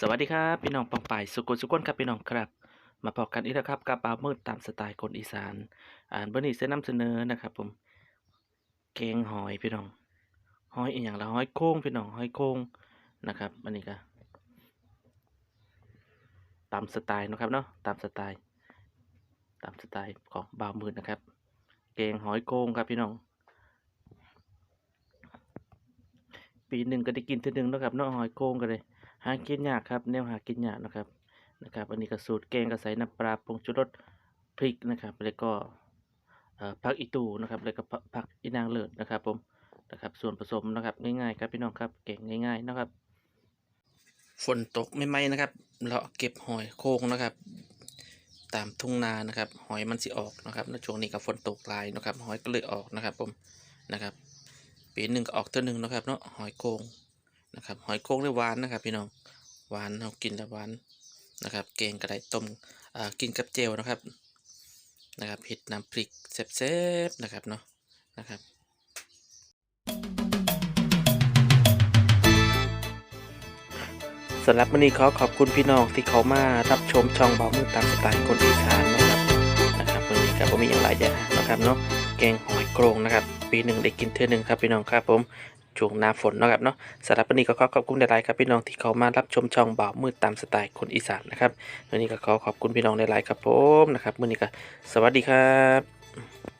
สวัสดีครับพี่น้องปองป่ายสุกุลสุกนครับพี่น้องครับ มาพบกันอีกแล้วครับกับบ่ามืดตามสไตล์คนอีสาน อ่านเบอร์นี้เส้นนำเสนอนะครับ ผมแกงหอยพี่น้องหอยอีกอย่างละหอยโค้งพี่น้องหอยโค้งนะครับอันนี้ก็ตามสไตล์นะครับเนาะตามสไตล์ ตามสไตล์ของบ่าวมืดนะครับแกงหอยโค้งครับพี่น้อง ปีหนึ่งก็ได้กินเทีหนึ่งนะครับเนาะหอยโค้งก็เลย หากินยากครับแนวหากินยากนะครับนะครับอันนี้ก็สูตรแกงก็ใสน้ำปลาผงชูรสพริกนะครับแล้วก็ผักอีตูนะครับแล้วก็ผักอีนางเลิศนะครับผมนะครับส่วนผสมนะครับง่ายๆครับพี่น้องครับแกงง่าย ๆนะครับ ฝนตกไม่ไหมนะครับ เราเก็บหอยโค้งนะครับ ตามทุ่งนานะครับ หอยมันสิออกนะครับในช่วงนี้ก็ฝนตกลายนะครับ หอยก็เลยออกนะครับผมนะครับปีหนึ่งก็ออกเท่านึงนะครับเนาะหอยโค้ง นะครับหอยโค้งได้หวานนะครับ พี่น้องหวานเรากินแล้วหวานนะครับแกงกระไดต้มกินกับเจลนะครับนะครับเผ็ดน้ำพริกแซ่บๆนะครับเนาะนะครับสำหรับวันนี้ขอขอบคุณพี่น้องที่เขามารับชมช่องเบามือตามสไตล์คนอีสานนะครับนะครับวันนี้ครับผมมีอย่างไรอย่างนะครับเนาะแกงหอยโครงนะครับ ปีหนึ่งได้กินเท่อหนึ่งครับพี่น้องครับผม ช่วงหน้าฝนนะครับเนาะสำหรับวันนี้ก็ขอขอบคุณหลายๆครับพี่น้องที่เขามารับชมช่องบ่าวมืดตามสไตล์คนอีสานนะครับวันนี้ก็ขอขอบคุณพี่น้องหลายๆครับผมนะครับวันนี้ก็สวัสดีครับ